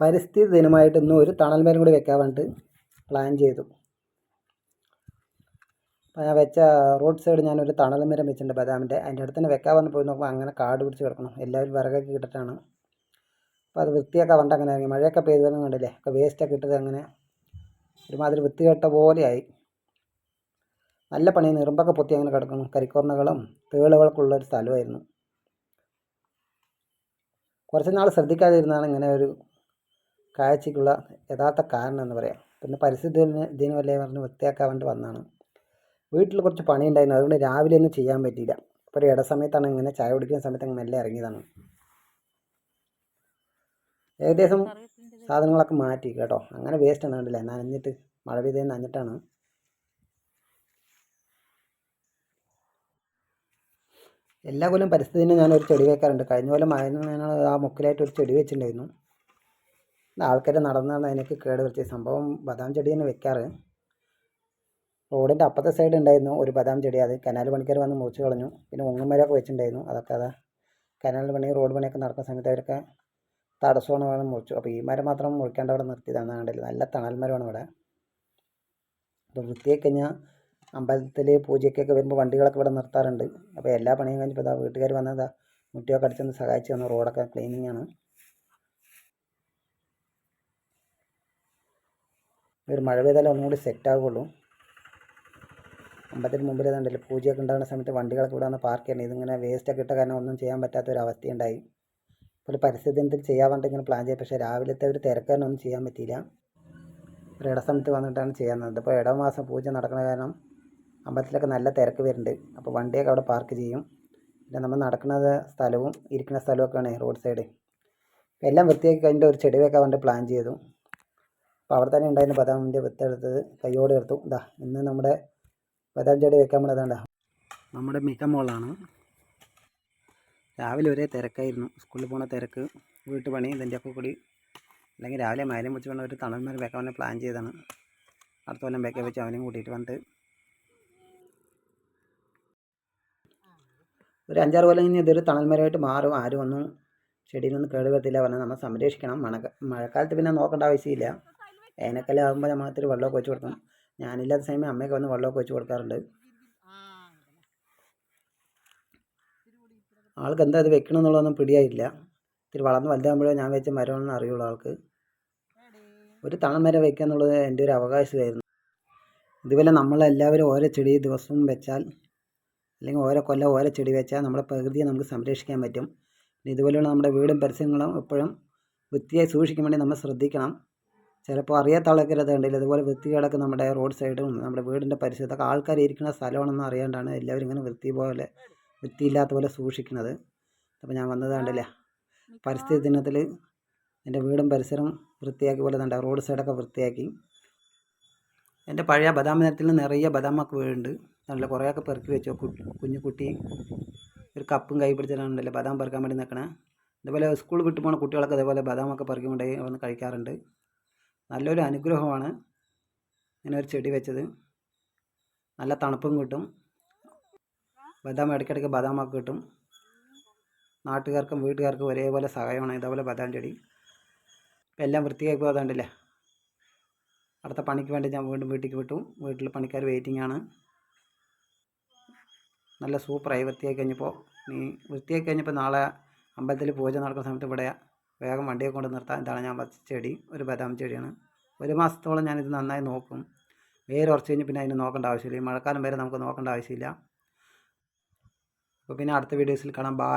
പരിസ്ഥിതി ദിനമായിട്ട് ഇന്നും ഒരു തണൽ മരം കൂടി വെക്കാൻ വേണ്ടിയിട്ട് പ്ലാൻ ചെയ്തു. അപ്പോൾ ഞാൻ വെച്ച റോഡ് സൈഡ് ഞാനൊരു തണൽ മരം വെച്ചിട്ടുണ്ട് ബദാമിന്റെ. അതിന്റെ അടുത്ത് തന്നെ വെക്കാൻ പറഞ്ഞ് പോയി നോക്കുമ്പോൾ അങ്ങനെ കാട് പിടിച്ച് കിടക്കണം എല്ലാവരും വിറകൊക്കെ ഇട്ടിട്ടാണ്. അപ്പോൾ അത് വൃത്തിയൊക്കെ വേണ്ട അങ്ങനെ ഇറങ്ങി. മഴയൊക്കെ പെയ്തതെന്ന് കണ്ടില്ലേ? ഒക്കെ വേസ്റ്റൊക്കെ ഇട്ടത് അങ്ങനെ ഒരുമാതിരി വൃത്തികെട്ട പോലെയായി. നല്ല പണി നിറമ്പൊക്കെ പൊത്തി അങ്ങനെ കിടക്കണം കരിക്കോർണകളും തേളുകളൊക്കെ ഉള്ള ഒരു സ്ഥലമായിരുന്നു. കുറച്ച് നാൾ ശ്രദ്ധിക്കാതിരുന്നാണ് ഇങ്ങനെ ഒരു കാഴ്ചയ്ക്കുള്ള യഥാർത്ഥ കാരണം എന്ന് പറയാം. പിന്നെ പരിസ്ഥിതി ദിന ദിനമല്ലേ പറഞ്ഞ് വൃത്തിയാക്കാൻ വേണ്ടി വന്നതാണ് വീട്ടിൽ കുറച്ച് പണി ഉണ്ടായിരുന്നു അതുകൊണ്ട് രാവിലെ ഒന്നും ചെയ്യാൻ പറ്റിയില്ല. അപ്പോൾ ഒരു ഇടസമയത്താണ് ഇങ്ങനെ ചായ കുടിക്കുന്ന സമയത്ത് അങ്ങ് മെല്ലെ ഇറങ്ങിയതാണ്. ഏകദേശം സാധനങ്ങളൊക്കെ മാറ്റി കേട്ടോ. അങ്ങനെ വേസ്റ്റ് ഒന്നും കണ്ടില്ല. നനഞ്ഞിട്ട് മഴ പെയ്തേ നനഞ്ഞിട്ടാണ്. എല്ലാ കൊല്ലം പരിസ്ഥിതിന് ഞാനൊരു ചെടി വെക്കാറുണ്ട്. കഴിഞ്ഞ കൊല്ലം മഴ ഞാൻ ആ മുക്കിലായിട്ട് ഒരു ചെടി വെച്ചിട്ടുണ്ടായിരുന്നു. ആൾക്കാർ നടന്നാണ് അതിനൊക്കെ കേട് വരുത്തിയ സംഭവം ബദാം ചെടി തന്നെ വെക്കാറ്. റോഡിന്റെ അപ്പുറത്തെ സൈഡ് ഉണ്ടായിരുന്നു ഒരു ബദാം ചെടി. അത് കനാൽ പണിക്കാർ വന്ന് മുറിച്ച് കളഞ്ഞു. പിന്നെ ഉങ്ങുമരമൊക്കെ വെച്ചിട്ടുണ്ടായിരുന്നു. അതൊക്കെ അതാ കനാൽ പണി റോഡ് പണിയൊക്കെ നടക്കുന്ന സമയത്ത് അവരൊക്കെ തടസ്സമാണ് വേണം മുറിച്ചു. അപ്പോൾ ഈ മരം മാത്രം മുറിക്കാണ്ട് അവിടെ നിർത്തിയതാണ് കണ്ടില്ല. നല്ല തണൽ മരമാണ് ഇവിടെ. അപ്പോൾ വൃത്തിയാക്കി കഴിഞ്ഞാൽ അമ്പലത്തിൽ പൂജയ്ക്കൊക്കെ വരുമ്പോൾ വണ്ടികളൊക്കെ ഇവിടെ നിർത്താറുണ്ട്. അപ്പോൾ എല്ലാ പണിയും കഴിഞ്ഞപ്പോൾ ഇതാ വീട്ടുകാർ വന്നതാ മുട്ടിയൊക്കെ അടിച്ചൊന്ന് സഹായിച്ചു തന്നു. റോഡൊക്കെ ക്ലീനിങ് ആണ്. ഒരു മഴ പെയ്താലേ ഒന്നും കൂടി സെറ്റ് ആകുള്ളൂ അമ്പലത്തിന് മുമ്പിൽ ഇതുണ്ടല്ലോ പൂജയൊക്കെ ഉണ്ടാകുന്ന സമയത്ത് വണ്ടികളൊക്കെ ഇവിടെ വന്ന് പാർക്ക് ചെയ്യണം. ഇതിങ്ങനെ വേസ്റ്റ് ഒക്കെ ഇട്ട കാരണം ഒന്നും ചെയ്യാൻ പറ്റാത്ത ഒരു പരിസ്ഥിതി ദിനത്തിൽ ചെയ്യാൻ വേണ്ടി ഇങ്ങനെ പ്ലാൻ ചെയ്യാം പക്ഷേ രാവിലത്തെ ഒരു തിരക്ക് ഒന്നും ചെയ്യാൻ പറ്റിയില്ല. ഒരു സമയത്ത് വന്നിട്ടാണ് ചെയ്യുന്നത്. ഇപ്പോൾ ഇടമാസം പൂജ നടക്കുന്ന കാരണം അമ്പലത്തിലൊക്കെ നല്ല തിരക്ക് വരുന്നുണ്ട്. അപ്പോൾ വണ്ടിയൊക്കെ അവിടെ പാർക്ക് ചെയ്യും. പിന്നെ നമ്മൾ നടക്കുന്നത് സ്ഥലവും ഇരിക്കുന്ന സ്ഥലമൊക്കെയാണ് റോഡ് സൈഡ് എല്ലാം വൃത്തിയാക്കി കഴിഞ്ഞിട്ട് ഒരു ചെടി വെക്കാൻ വേണ്ടി പ്ലാൻ ചെയ്തു. അപ്പോൾ അവിടെ തന്നെ ഉണ്ടായിരുന്ന ബദാമിന്റെ വിത്തെടുത്തത് കയ്യോടെ എടുത്തു. ഇതാ ഇന്ന് നമ്മുടെ ബദാം ചെടി വെക്കാൻ വേണ്ടതാണ്ട നമ്മുടെ മിക്ക മോളാണ്. രാവിലെ ഒരേ തിരക്കായിരുന്നു. സ്കൂളിൽ പോണ തിരക്ക് വീട്ടുപണി ഇതിന്റെ ഒക്കെ കൂടി. അല്ലെങ്കിൽ രാവിലെ മരം വെച്ച് കൊണ്ട് ഒരു തണൽമാർ വെക്കാൻ പ്ലാൻ ചെയ്തതാണ്. അടുത്ത കൊല്ലം വെക്കാൻ വെച്ച് അവനെയും കൂട്ടിയിട്ട് വന്നിട്ട്. ഒരു അഞ്ചാറ് കൊല്ലം കഴിഞ്ഞ് ഇതൊരു തണൽമരമായിട്ട് മാറും. ആരും ഒന്നും ചെടിയിലൊന്നും കേടുവരത്തില്ല. പറഞ്ഞാൽ നമ്മൾ സംരക്ഷിക്കണം. മഴ മഴക്കാലത്ത് പിന്നെ നോക്കേണ്ട ആവശ്യമില്ല. വേനൽക്കാലം ആകുമ്പോൾ നമ്മൾ ഇത്തിരി വെള്ളമൊക്കെ വെച്ച് കൊടുക്കണം. ഞാനില്ലാത്ത സമയം അമ്മയൊക്കെ വന്ന് വെള്ളമൊക്കെ വെച്ച് കൊടുക്കാറുണ്ട്. ആൾക്ക് എന്താ ഇത് വെക്കണം എന്നുള്ളതൊന്നും പിടിയായില്ല ഇത്തിരി വളർന്ന് വലുതാകുമ്പോഴേ ഞാൻ വെച്ച മരമാണെന്ന് അറിയുള്ളൂ ആൾക്ക്. ഒരു തണൽ മരം വെക്കുക എന്നുള്ളത് എന്റെ ഒരു അവകാശമായിരുന്നു. ഇതുപോലെ നമ്മളെല്ലാവരും ഓരോ ചെടി ദിവസവും വെച്ചാൽ അല്ലെങ്കിൽ ഓരോ കൊല്ലം ഓരോ ചെടി വെച്ചാൽ നമ്മുടെ പ്രകൃതിയെ നമുക്ക് സംരക്ഷിക്കാൻ പറ്റും. ഇതുപോലെയുള്ള നമ്മുടെ വീടും പരിസരങ്ങളും എപ്പോഴും വൃത്തിയായി സൂക്ഷിക്കാൻ വേണ്ടി നമ്മൾ ശ്രദ്ധിക്കണം. ചിലപ്പോൾ അറിയാത്ത ആൾക്കാർ അത് കണ്ടില്ല വൃത്തി വൃത്തികേടൊക്കെ നമ്മുടെ റോഡ് സൈഡും നമ്മുടെ വീടിന്റെ പരിസരത്തൊക്കെ ആൾക്കാർ ഇരിക്കുന്ന സ്ഥലമാണെന്ന് അറിയാണ്ടാണ് എല്ലാവരും ഇങ്ങനെ വൃത്തി പോലെ വൃത്തിയില്ലാത്ത പോലെ സൂക്ഷിക്കുന്നത്. അപ്പോൾ ഞാൻ വന്നത് കണ്ടില്ല? പരിസ്ഥിതി ദിനത്തിൽ എന്റെ വീടും പരിസരം വൃത്തിയാക്കി പോലെ തന്നെ റോഡ് സൈഡൊക്കെ വൃത്തിയാക്കി. എന്റെ പഴയ ബദാം നിരത്തിൽ നിറയെ ബദാമൊക്കെ വീഴുണ്ട് നല്ല കുറേയൊക്കെ പെറുക്കി വെച്ചു. കുഞ്ഞു കുട്ടി ഒരു കപ്പും കൈ പിടിച്ചിട്ടാണല്ലോ ബദാം പെറുക്കാൻ വേണ്ടി നിൽക്കണേ. അതുപോലെ സ്കൂൾ വിട്ടു പോകുന്ന കുട്ടികളൊക്കെ അതേപോലെ ബദാമൊക്കെ പെറുക്കി കൊണ്ടുപോയി വന്ന് കഴിക്കാറുണ്ട്. നല്ലൊരു അനുഗ്രഹമാണ് ഇങ്ങനെ ഒരു ചെടി വെച്ചത്. നല്ല തണുപ്പും കിട്ടും. ബദാം ഇടയ്ക്കിടയ്ക്ക് ബദാമൊക്കെ കിട്ടും. നാട്ടുകാർക്കും വീട്ടുകാർക്കും ഒരേപോലെ സഹായമാണ് ഇതേപോലെ ബദാം ചെടി. ഇപ്പം എല്ലാം വൃത്തിയാക്കി പോകാതുണ്ടല്ലേ അടുത്ത പണിക്ക് വേണ്ടി ഞാൻ വീണ്ടും വീട്ടിലേക്ക് വിട്ടു. വീട്ടിൽ പണിക്കാർ വെയിറ്റിംഗ് ആണ്. നല്ല സൂപ്പറായി വൃത്തിയാക്കി കഴിഞ്ഞപ്പോൾ. നീ വൃത്തിയാക്കി കഴിഞ്ഞപ്പോൾ നാളെ അമ്പലത്തിൽ പൂജ നടക്കുന്ന സമയത്ത് ഇവിടെ വേഗം വണ്ടിയെ കൊണ്ട് നിർത്താൻ ഇതാണ് ഞാൻ വച്ച ചെടി ഒരു ബദാം ചെടിയാണ്. ഒരു മാസത്തോളം ഞാനിത് നന്നായി നോക്കും. വേര് ഉറച്ച് കഴിഞ്ഞ് പിന്നെ അതിന് നോക്കേണ്ട ആവശ്യമില്ല. ഈ മഴക്കാലം വരെ നമുക്ക് നോക്കേണ്ട ആവശ്യമില്ല. അപ്പോൾ പിന്നെ അടുത്ത വീഡിയോസിൽ കാണാം. ബായ്